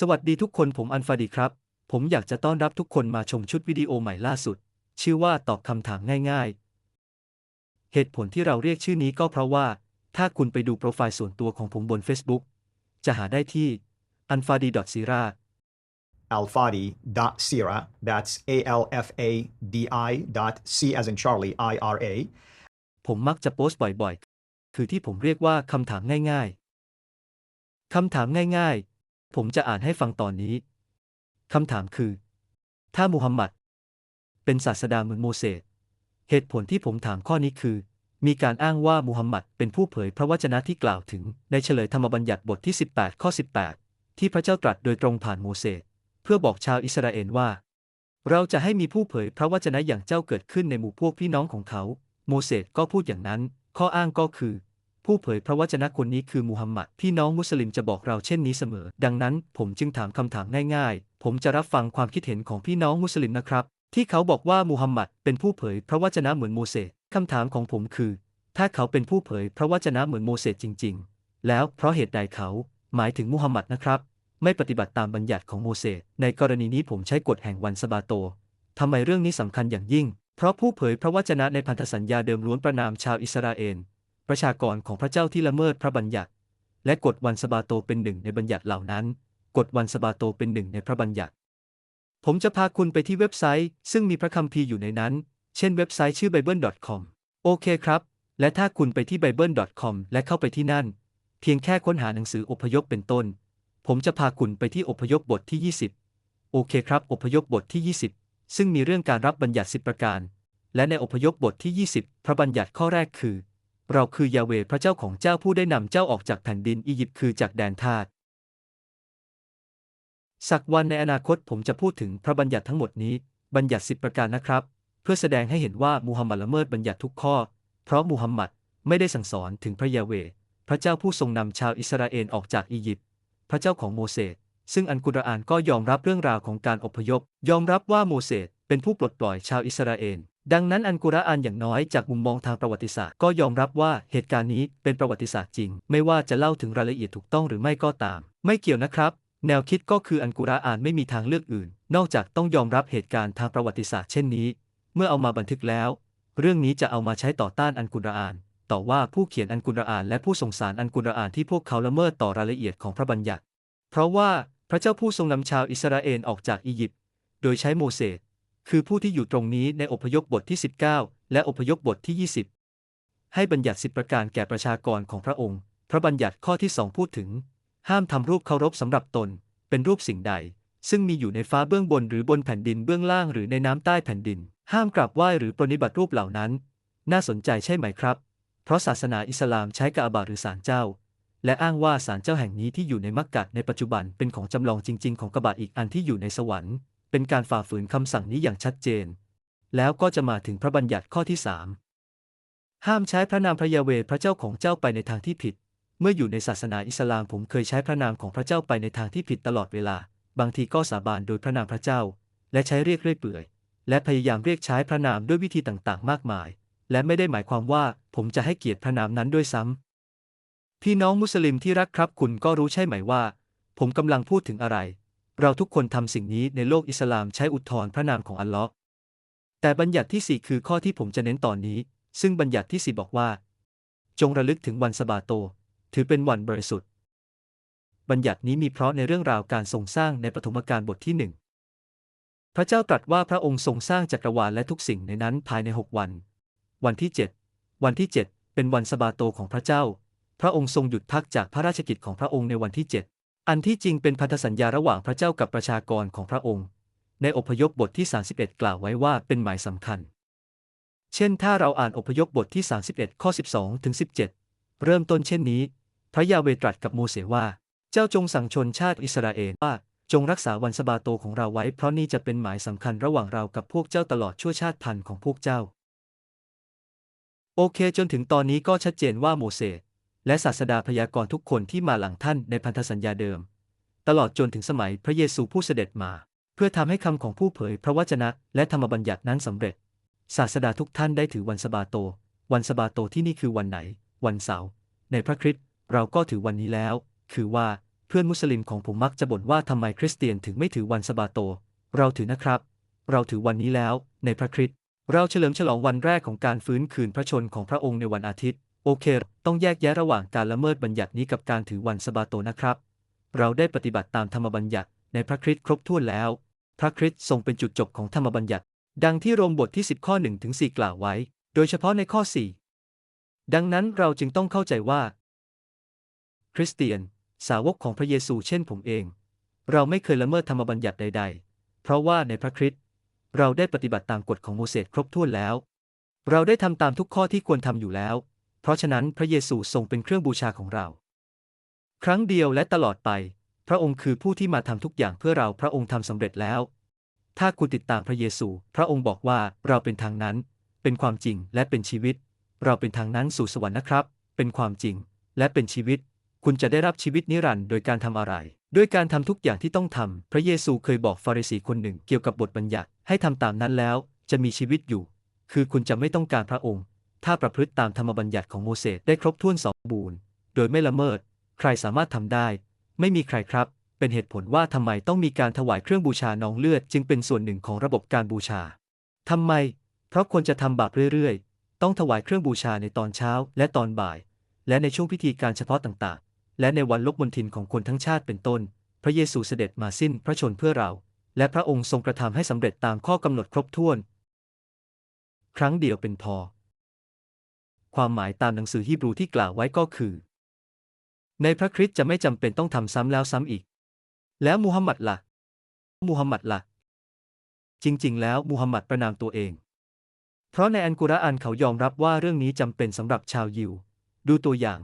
สวัสดีทุกคนผมอันฟาดีครับ ผมอยากจะต้อนรับทุกคนมาชมชุดวิดีโอใหม่ล่าสุด ชื่อว่าตอบคำถามง่าย ๆ เหตุผลที่เราเรียกชื่อนี้ก็เพราะว่า ถ้าคุณไปดูโปรไฟล์ส่วนตัวของผมบน Facebook จะหาได้ที่ a n f a d i s i r a alfadi.sira. That's A L F A D I dot C as in Charlie, I R A. ผมมักจะโพสต์บ่อยๆ คือที่ผมเรียกว่าคำถามง่ายๆคำถามง่ายๆ ผมจะอ่านให้ฟังตอนนี้คำถามคือ ถ้ามูฮัมหมัด เป็นศาสดาเหมือนโมเสสเหตุผลที่ผมถามข้อนี้คือ มีการอ้างว่ามูฮัมหมัดเป็นผู้เผยพระวจนะที่กล่าวถึงในเฉลยธรรมบัญญัติบทที่ 18 ข้อ 18 ที่พระเจ้าตรัสโดยตรงผ่านโมเสสเพื่อบอกชาวอิสราเอลว่า เราจะให้มีผู้เผยพระวจนะอย่างเจ้าเกิดขึ้นในหมู่พวกพี่น้องของเขา โมเสสก็พูดอย่างนั้น ข้ออ้างก็คือ ผู้เผยพระวจนะคนนี้คือมูฮัมหมัดพี่น้องมุสลิมจะบอกเราเช่นนี้เสมอ ดังนั้นผมจึงถามคำถามง่ายๆ ผมจะรับฟังความคิดเห็นของพี่น้องมุสลิมนะครับ ที่เขาบอกว่ามูฮัมหมัดเป็นผู้เผยพระวจนะเหมือนโมเสสคำถามของผมคือ ถ้าเขาเป็นผู้เผยพระวจนะเหมือนโมเสสจริง ๆ แล้วเพราะเหตุใดเขา หมายถึงมูฮัมหมัดนะครับ ไม่ปฏิบัติตามบัญญัติของโมเสสในกรณีนี้ผมใช้กฎแห่งวันสะบาโตทำไมเรื่องนี้สำคัญอย่างยิ่ง เพราะผู้เผยพระวจนะในพันธสัญญาเดิมล้วนประนามชาวอิสราเอล ประชากรของพระเจ้าที่ละเมิดพระบัญญัติ และกฎวันสบาโตเป็นหนึ่งในบัญญัติเหล่านั้น กฎวันสบาโตเป็นหนึ่งในพระบัญญัติ ผมจะพาคุณไปที่เว็บไซต์ ซึ่งมีพระคัมภีร์อยู่ในนั้น เช่นเว็บไซต์ชื่อ bible.com โอเคครับ และถ้าคุณไปที่ bible.com และเข้าไปที่นั่น เพียงแค่ค้นหาหนังสืออพยพเป็นต้น ผมจะพาคุณไปที่อพยพบทที่ 20 โอเคครับ อพยพบทที่ 20 ซึ่งมีเรื่องการรับบัญญัติสิบประการ และในอพยพบทที่ 20 พระบัญญัติข้อแรกคือ เราคือยาเวพระเจ้าของเจ้าผู้ได้นำเจ้าออกจากแผ่นดินอียิปต์คือจากแดนทาสสักวันในอนาคตผมจะพูดถึงพระบัญญัติทั้งหมดนี้ บัญญัติสิบประการนะครับ เพื่อแสดงให้เห็นว่ามูฮัมหมัดละเมิดบัญญัติทุกข้อ เพราะมูฮัมหมัดไม่ได้สั่งสอนถึงพระยาเว พระเจ้าผู้ทรงนำชาวอิสราเอลออกจากอียิปต์พระเจ้าของโมเสสซึ่งอันกุรอานก็ยอมรับเรื่องราวของการอพยพ ยอมรับว่าโมเสสเป็นผู้ปลดปล่อยชาวอิสราเอล ดังนั้นอันกุรอานอย่างน้อยจากมุมมองทางประวัติศาสตร์ก็ยอมรับว่าเหตุการณ์นี้เป็นประวัติศาสตร์จริง ไม่ว่าจะเล่าถึงรายละเอียดถูกต้องหรือไม่ก็ตาม ไม่เกี่ยวนะครับ แนวคิดก็คืออันกุรอานไม่มีทางเลือกอื่น นอกจากต้องยอมรับเหตุการณ์ทางประวัติศาสตร์เช่นนี้ เมื่อเอามาบันทึกแล้ว เรื่องนี้จะเอามาใช้ต่อต้านอันกุรอาน ต่อว่าผู้เขียนอันกุรอาน และผู้ส่งสารอันกุรอานที่พวกเขาละเมิดต่อรายละเอียดของพระบัญญัติ เพราะว่าพระเจ้าผู้ทรงนำชาวอิสราเอลออกจากอียิปต์โดยใช้โมเสส คือผู้ที่อยู่ตรงนี้ในอพยพบทที่ 19 และอพยพบทที่ 20 ให้บัญญัติสิบประการแก่ประชากรของพระองค์ พระบัญญัติข้อที่สองพูดถึง ห้ามทำรูปเคารพสำหรับตน เป็นรูปสิ่งใด ซึ่งมีอยู่ในฟ้าเบื้องบนหรือบนแผ่นดินเบื้องล่างหรือในน้ำใต้แผ่นดิน ห้ามกราบไหว้หรือปรนิบัติรูปเหล่านั้น น่าสนใจใช่ไหมครับ เพราะศาสนาอิสลามใช้กะอาบาหรือศาลเจ้าและอ้างว่าศาลเจ้าแห่งนี้ที่อยู่ในมักกะในปัจจุบันเป็นของจำลองจริง ๆ ของกะบะอีกอันที่อยู่ในสวรรค์ เป็นการฝ่าฝืนคำสั่งนี้อย่างชัดเจน แล้วก็จะมาถึงพระบัญญัติข้อที่สามห้ามใช้พระนามพระยาเวพระเจ้าของเจ้าไปในทางที่ผิด เมื่ออยู่ในศาสนาอิสลามผมเคยใช้พระนามของพระเจ้าไปในทางที่ผิดตลอดเวลา บางทีก็สาบานโดยพระนามพระเจ้า และใช้เรียกเรื่อยเปื่อย และพยายามเรียกใช้พระนามด้วยวิธีต่างๆ มากมาย และไม่ได้หมายความว่าผมจะให้เกียรติพระนามนั้นด้วยซ้ำพี่น้องมุสลิมที่รักครับคุณก็รู้ใช่ไหมว่า ผมกำลังพูดถึงอะไร เราทุกคนทำสิ่งนี้ในโลกอิสลามใช้อุทธรพระนามของอัลลอฮ์แต่บัญญัติที่4คือข้อที่ผมจะเน้นตอนนี้ ซึ่งบัญญัติที่4บอกว่า จงระลึกถึงวันสะบาโต ถือเป็นวันบริสุทธิ์ บัญญัตินี้มีเพราะในเรื่องราวการทรงสร้างในปฐมกาลบทที่หนึ่งพระเจ้าตรัสว่าพระองค์ทรงสร้างจักรวาลและทุกสิ่งในนั้นภายในหกวัน วันที่7วันที่7เป็นวันสะบาโตของพระเจ้า พระองค์ทรงหยุดพักจากพระราชกิจของพระองค์ในวันที่7 อันที่จริงเป็นพันธสัญญาระหว่างพระเจ้ากับประชากรของพระองค์ ในอพยพบทที่ 31 กล่าวไว้ว่าเป็นหมายสำคัญ เช่นถ้าเราอ่านอพยพบทที่ 31 ข้อ 12 ถึง 17 เริ่มต้นเช่นนี้ พระยาเวตรัสกับโมเสสว่า เจ้าจงสั่งชนชาติอิสราเอลว่าจงรักษาวันสะบาโตของเราไว้เพราะนี่จะเป็นหมายสำคัญระหว่างเรากับพวกเจ้าตลอดชั่วชาติพันธุ์ของพวกเจ้า โอเค จนถึงตอนนี้ก็ชัดเจนว่าโมเสส และศาสดาพยากรณ์ทุกคนที่มาหลังท่านในพันธสัญญาเดิม ตลอดจนถึงสมัยพระเยซูผู้เสด็จมา เพื่อทำให้คำของผู้เผยพระวจนะและธรรมบัญญัตินั้นสำเร็จ ศาสดาทุกท่านได้ถือวันสะบาโต วันสะบาโตที่นี่คือวันไหน วันเสาร์ในพระคริสต์เราก็ถือวันนี้แล้ว คือว่าเพื่อนมุสลิมของผมมักจะบ่นว่าทำไมคริสเตียนถึงไม่ถือวันสะบาโต เราถือนะครับ เราถือวันนี้แล้ว ในพระคริสต์เราเฉลิมฉลองวันแรกของการฟื้นคืนพระชนของพระองค์ในวันอาทิตย์ โอเค ต้องแยกแยะระหว่างการละเมิดบัญญัตินี้กับการถือวันสะบาโตนะครับ เราได้ปฏิบัติตามธรรมบัญญัติในพระคริสต์ครบถ้วนแล้ว พระคริสต์ทรงเป็นจุดจบของธรรมบัญญัติ ดังที่โรมบทที่ 10 ข้อ1ถึง4กล่าวไว้ โดยเฉพาะในข้อ 4 ดังนั้นเราจึงต้องเข้าใจว่า คริสเตียน สาวกของพระเยซูเช่นผมเอง เราไม่เคยละเมิดธรรมบัญญัติใด ๆ เพราะว่าในพระคริสต์เราได้ปฏิบัติตามกฎของโมเสสครบถ้วนแล้ว เราได้ทำตามทุกข้อที่ควรทำอยู่แล้ว เพราะฉะนั้นพระเยซูทรงเป็นเครื่องบูชาของเรา ครั้งเดียวและตลอดไป พระองค์คือผู้ที่มาทำทุกอย่างเพื่อเราพระองค์ทำสำเร็จแล้ว ถ้าคุณติดตามพระเยซู พระองค์บอกว่าเราเป็นทางนั้น เป็นความจริงและเป็นชีวิต เราเป็นทางนั้นสู่สวรรค์นะครับ เป็นความจริง และเป็นชีวิต คุณจะได้รับชีวิตนิรันดร์โดยการทำอะไรด้วยการทำทุกอย่างที่ต้องทำ พระเยซูเคยบอกฟาริสีคนหนึ่งเกี่ยวกับบทบัญญัติให้ทำตามนั้นแล้ว จะมีชีวิตอยู่ คือคุณจะไม่ต้องการพระองค์ ถ้าประพฤติตามธรรมบัญญัติของโมเสสได้ครบถ้วนสมบูรณ์ โดยไม่ละเมิด ใครสามารถทำได้ ไม่มีใครครับ เป็นเหตุผลว่าทำไมต้องมีการถวายเครื่องบูชานองเลือดจึงเป็นส่วนหนึ่งของระบบการบูชาทำไม เพราะควรจะทำบาปเรื่อยๆ ต้องถวายเครื่องบูชาในตอนเช้าและตอนบ่าย และในช่วงพิธีการเฉพาะต่างๆ และในวันลบมนทินของคนทั้งชาติเป็นต้น พระเยซูเสด็จมาสิ้นพระชนเพื่อเรา และพระองค์ทรงกระทำให้สำเร็จตามข้อกำหนดครบถ้วน ครั้งเดียวเป็นพอ ความหมายตามหนังสือฮีบรูที่กล่าวไว้ก็คือ ในพระคริสต์จะไม่จำเป็นต้องทำซ้ำแล้วซ้ำอีก แล้วมูฮัมหมัดละ่ะ มูฮัมหมัดละ่ะ จริง ๆ แล้วมูฮัมหมัดประนามตัวเอง เพราะในอันกุรอานเขายอมรับว่าเรื่องนี้จำเป็นสำหรับชาวยิว ดูตัวอย่าง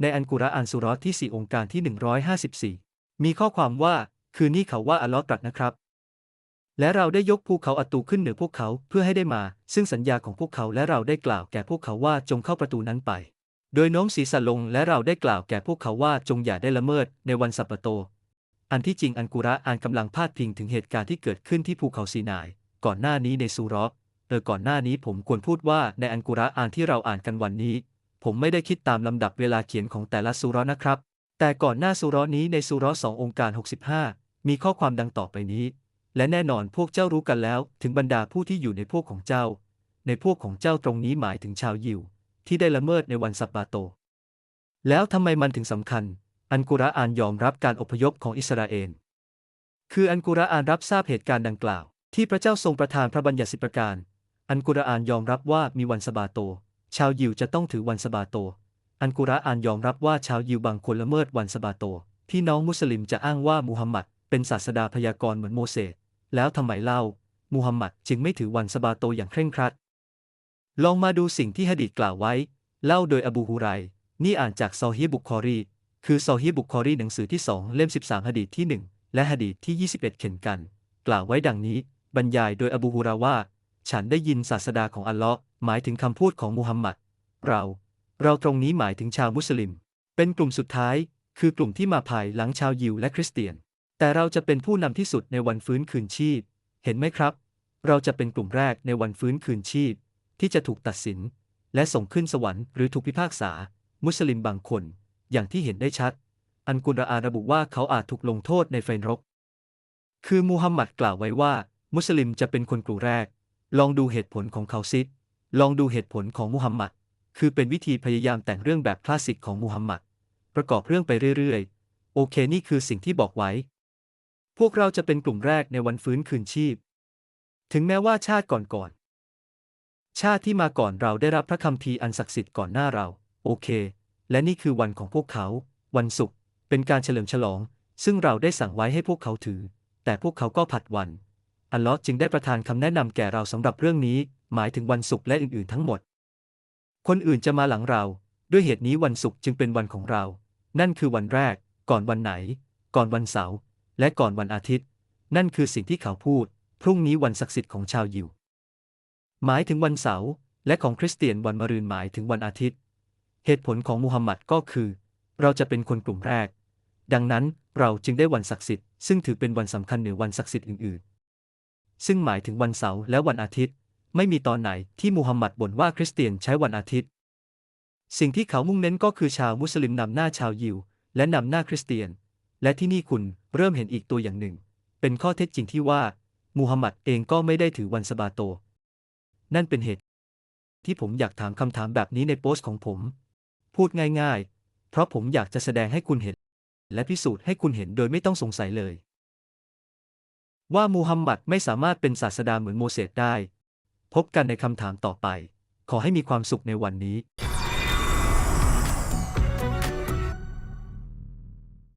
ในอันกุรอานสุรอที่ 4 องค์การที่ 154 มีข้อความว่า คือนี่เขาว่าอัลลอฮ์ตรัสนะครับ และเราได้ยกภูเขาอัตูขึ้นเหนือพวกเขาเพื่อให้ได้มา ซึ่งสัญญาของพวกเขาและเราได้กล่าวแก่พวกเขาว่าจงเข้าประตูนั้นไป โดยโน้มศีรษะลงและเราได้กล่าวแก่พวกเขาว่าจงอย่าได้ละเมิดในวันสัปโต อันที่จริงอันกุระอานกำลังพาดพิงถึงเหตุการณ์ที่เกิดขึ้นที่ภูเขาซีนาย ก่อนหน้านี้ในซูเรอเออก่อนหน้านี้ผมควรพูดว่าในอันกุระอานที่เราอ่านกันวันนี้ ผมไม่ได้คิดตามลำดับเวลาเขียนของแต่ละซูเรอนะครับ แต่ก่อนหน้าซูเรอนี้ในซูเรอสององค์การ 65 มีข้อความดังต่อไปนี้ และแน่นอนพวกเจ้ารู้กันแล้ว ถึงบรรดาผู้ที่อยู่ในพวกของเจ้า ในพวกของเจ้าตรงนี้หมายถึงชาวยิว ที่ได้ละเมิดในวันสัปปาโต แล้วทำไมมันถึงสำคัญ อันกุรอานยอมรับการอพยพของอิสราเอล คืออันกุรอานรับทราบเหตุการณ์ดังกล่าว ที่พระเจ้าทรงประทานพระบัญญัติสิบประการ อันกุรอานยอมรับว่ามีวันสะบาโต ชาวยิวจะต้องถือวันสะบาโต อันกุรอานยอมรับว่าชาวยิวบางคนละเมิดวันสะบาโต พี่น้องมุสลิมจะอ้างว่ามูฮัมหมัดเป็นศาสดาพยากรณ์เหมือนโมเสส แล้วทำไมเล่า มูฮัมหมัดจึงไม่ถือวันสะบาโตอย่างเคร่งครัด ลองมาดูสิ่งที่ฮะดีษกล่าวไว้ เล่าโดยอบูฮุไร นี่อ่านจากซอฮีบุคคอรี คือซอฮีบุคคอรีหนังสือที่สองเล่ม 13ฮะดีษที่ 1 และฮะดีษที่ 21 เข็นกัน กล่าวไว้ดังนี้ บรรยายโดยอบูฮุราว่า ฉันได้ยินศาสดาของอัลเลาะห์หมายถึงคำพูดของมูฮัมหมัด เรา เราตรงนี้หมายถึงชาวมุสลิม เป็นกลุ่มสุดท้าย คือกลุ่มที่มาภายหลังชาวยิวและคริสเตียน แต่เราจะเป็นผู้นำที่สุดในวันฟื้นคืนชีพ เห็นไหมครับ เราจะเป็นกลุ่มแรกในวันฟื้นคืนชีพ ที่จะถูกตัดสิน และส่งขึ้นสวรรค์หรือถูกพิพากษา มุสลิมบางคน อย่างที่เห็นได้ชัด อันกุรอานระบุว่าเขาอาจถูกลงโทษในไฟนรก คือมูฮัมหมัดกล่าวไว้ว่า มุสลิมจะเป็นคนกลุ่มแรก ลองดูเหตุผลของเขาซิลองดูเหตุผลของมูฮัมหมัด คือเป็นวิธีพยายามแต่งเรื่องแบบคลาสสิกของมูฮัมหมัด ประกอบเรื่องไปเรื่อยๆ โอเคนี่คือสิ่งที่บอกไว้ พวกเราจะเป็นกลุ่มแรกในวันฟื้นคืนชีพ ถึงแม้ว่าชาติก่อนๆ ชาติที่มาก่อนเราได้รับพระคัมภีอันศักดิ์สิทธิ์ก่อนหน้าเรา โอเค และนี่คือวันของพวกเขา วันศุกร์ เป็นการเฉลิมฉลอง ซึ่งเราได้สั่งไว้ให้พวกเขาถือ แต่พวกเขาก็ผัดวัน อัลลอฮ์จึงได้ประทานคำแนะนำแก่เราสำหรับเรื่องนี้ หมายถึงวันศุกร์และอื่นๆ ทั้งหมด คนอื่นจะมาหลังเรา ด้วยเหตุนี้วันศุกร์จึงเป็นวันของเรา นั่นคือวันแรก ก่อนวันไหน ก่อนวันเสาร์ และก่อนวันอาทิตย์ นั่นคือสิ่งที่เขาพูด พรุ่งนี้วันศักดิ์สิทธิ์ของชาวยิว หมายถึงวันเสาร์และของคริสเตียนวันมะรืนหมายถึงวันอาทิตย์ เหตุผลของมูฮัมหมัดก็คือ เราจะเป็นคนกลุ่มแรก ดังนั้นเราจึงได้วันศักดิ์สิทธิ์ซึ่งถือเป็นวันสำคัญเหนือวันศักดิ์สิทธิ์อื่นๆ ซึ่งหมายถึงวันเสาร์และวันอาทิตย์ ไม่มีตอนไหนที่มูฮัมหมัดบ่นว่าคริสเตียนใช้วันอาทิตย์ สิ่งที่เขามุ่งเน้นก็คือชาวมุสลิมนำหน้าชาวยิว และนำหน้าคริสเตียน และที่นี่คุณเริ่มเห็นอีกตัวอย่างหนึ่ง เป็นข้อเท็จจริงที่ว่ามูฮัมหมัดเองก็ไม่ได้ถือวันสะบาโต นั่นเป็นเหตุ ที่ผมอยากถามคำถามแบบนี้ในโพสต์ของผม พูดง่ายๆ เพราะผมอยากจะแสดงให้คุณเห็น และพิสูจน์ให้คุณเห็นโดยไม่ต้องสงสัยเลย ว่ามูฮัมหมัดไม่สามารถเป็นศาสดาเหมือนโมเสสได้ พบกันในคำถามต่อไป ขอให้มีความสุขในวันนี้